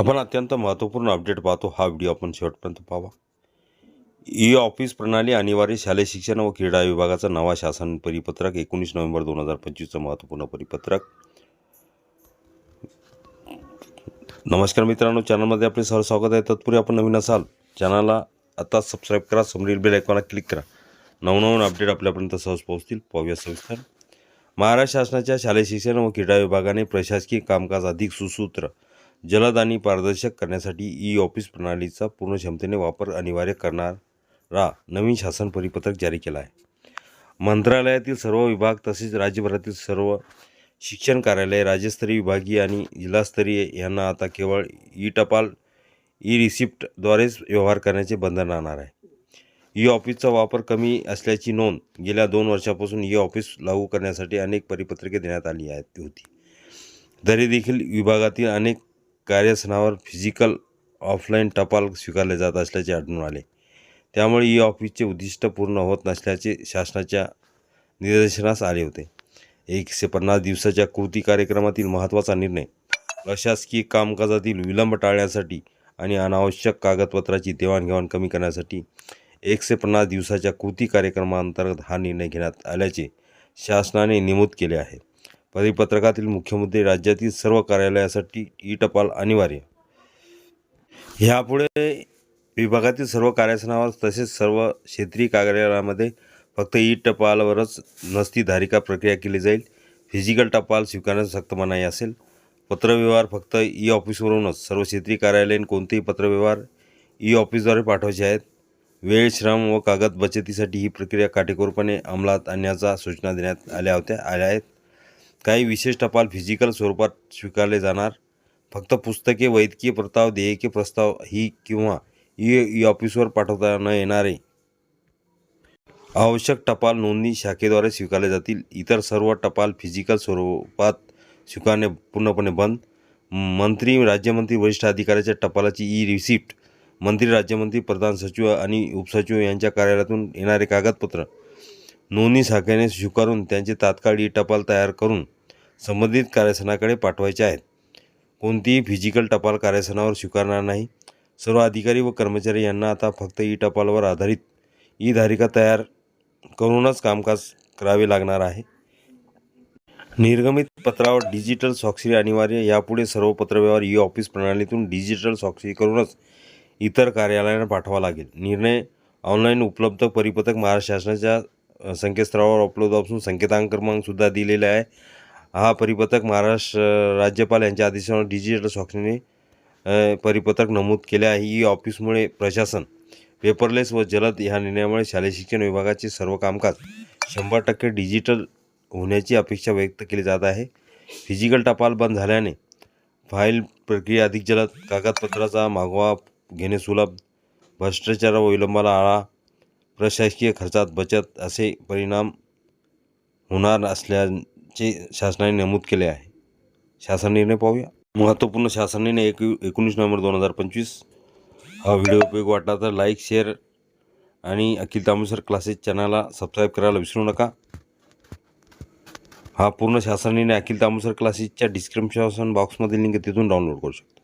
आपण अत्यंत महत्त्वपूर्ण अपडेट पाहतो. हा व्हिडिओ आपण शेवटपर्यंत पाहावा ई ऑफिस प्रणाली अनिवार्य शालेय शिक्षण व क्रीडा विभागाचा नवा शासन परिपत्रक एकोणीस नोव्हेंबर दोन हजार पंचवीसचं महत्त्वपूर्ण परिपत्रक. नमस्कार मित्रांनो चॅनलमध्ये आपले सर स्वागत आहे. तत्पूर्वी आपण नवीन असाल चॅनलला आता सबस्क्राईब करा समोरील बेल आयकॉनला क्लिक करा. नवनवीन अपडेट आपल्यापर्यंत सहज पोहोचतील. पाहूया सविस्तर. महाराष्ट्र शासनाच्या शालेय शिक्षण व क्रीडा विभागाने प्रशासकीय कामकाज अधिक सुसूत्र जलद आणि पारदर्शक करण्यासाठी ई ऑफिस प्रणालीचा पूर्ण क्षमतेने वापर अनिवार्य करणारा नवीन शासन परिपत्रक जारी केला आहे मंत्रालयातील सर्व विभाग तसेच राज्यभरातील सर्व शिक्षण कार्यालय राज्यस्तरीय विभागीय आणि जिल्हास्तरीय यांना आता केवळ ई टपाल ई रिसिप्टद्वारेच व्यवहार करण्याचे बंधन राहणार आहे. ई ऑफिसचा वापर कमी असल्याची नोंद गेल्या दोन वर्षापासून ई ऑफिस लागू करण्यासाठी अनेक परिपत्रके देण्यात आली आहेत होती. तरी देखील विभागातील अनेक कार्यस्थानावर फिजिकल ऑफलाईन टपाल स्वीकारले जात असल्याचे आढळून आले. त्यामुळे ई ऑफिसचे उद्दिष्ट पूर्ण होत नसल्याचे शासनाच्या निदर्शनास आले होते. एकशे पन्नास दिवसाच्या कृती कार्यक्रमातील महत्त्वाचा निर्णय प्रशासकीय कामकाजातील विलंब टाळण्यासाठी आणि अनावश्यक कागदपत्राची देवाणघेवाण कमी करण्यासाठी एकशे पन्नास दिवसाच्या कृती कार्यक्रमाअंतर्गत हा निर्णय घेण्यात आल्याचे शासनाने नमूद केले आहे. परिपत्रकातील मुख्य मुद्दे राज्यातील सर्व कार्यालयासाठी ई टपाल अनिवार्य. ह्यापुढे विभागातील सर्व कार्यासनावर तसेच सर्व क्षेत्रीय कार्यालयामध्ये फक्त ई टपालवरच नसती धारिका प्रक्रिया केली जाईल. फिजिकल टपाल स्वीकारण्यास सक्त मनाई असेल. पत्रव्यवहार फक्त ई ऑफिसवरूनच सर्व क्षेत्रीय कार्यालयीन कोणतेही पत्रव्यवहार ई ऑफिसद्वारे पाठवायचे आहेत. वेळ श्रम व कागद बचतीसाठी ही प्रक्रिया काटेकोरपणे अंमलात आणण्याचा सूचना देण्यात आल्या होत्या आल्या आहेत. काही विशेष टपाल फिजिकल स्वरूपात स्वीकारले जाणार. फक्त पुस्तके वैद्यकीय प्रस्ताव देयके प्रस्ताव ही किंवा ई ई ऑफिसवर पाठवता न येणारे आवश्यक टपाल नोंदणी शाखेद्वारे स्वीकारले जातील. इतर सर्व टपाल फिजिकल स्वरूपात स्वीकारणे पूर्णपणे बंद. मंत्री राज्यमंत्री वरिष्ठ अधिकाऱ्याच्या टपालाची ई रिसिप्ट मंत्री राज्यमंत्री प्रधान सचिव आणि उपसचिव यांच्या कार्यालयातून येणारे कागदपत्र नोंदणी शाखेने स्वीकारून त्यांचे तात्काळ ई टपाल तयार करून संबंधित कार्यसनाकडे पाठवायचे आहेत. कोणतीही फिजिकल टपाल कार्यसनावर स्वीकारणार नाही. सर्व अधिकारी व कर्मचारी यांना आता फक्त ई टपालवर आधारित ई धारिका तयार करूनच कामकाज करावे लागणार आहे. निर्गमित पत्रावर डिजिटल स्वाक्षरी अनिवार्य यापुढे सर्व पत्रव्यवहार ई ऑफिस प्रणालीतून डिजिटल स्वाक्षरी करूनच इतर कार्यालयांना पाठवावा लागेल. निर्णय ऑनलाईन उपलब्ध परिपत्रक महाराष्ट्र शासनाच्या संकेतस्थळावर उपलब्ध असून संकेतांक क्रमांकसुद्धा दिलेला आहे. हा परिपत्रक महाराष्ट्र राज्यपाल यांच्या आदेशावर डिजिटल स्वाक्षरीने परिपत्रक नमूद केले आहे. ई ऑफिसमुळे प्रशासन पेपरलेस व जलद ह्या निर्णयामुळे शालेय शिक्षण विभागाचे सर्व कामकाज शंभर टक्के डिजिटल होण्याची अपेक्षा व्यक्त केली जात आहे. फिजिकल टपाल बंद झाल्याने फाईल प्रक्रिया अधिक जलद कागदपत्राचा मागोवा घेणे सुलभ भ्रष्टाचार व विलंबाला आळा प्रशासकीय खर्चात बचत असे परिणाम होणार असल्या जे शासनाने नमूद केले आहे. शासन निर्णय पाहूया. महत्त्वपूर्ण शासन निर्णय एक एकोणीस नोव्हेंबर दोन हजार पंचवीस. हा व्हिडिओ उपयोग वाटला तर लाईक शेअर आणि अखिल तांबेसर क्लासेस चॅनलला सबस्क्राईब करायला विसरू नका. हा पूर्ण शासन निर्णय अखिल तांबेसर क्लासेसच्या डिस्क्रिप्शन बॉक्समध्ये लिंक तिथून डाउनलोड करू शकता.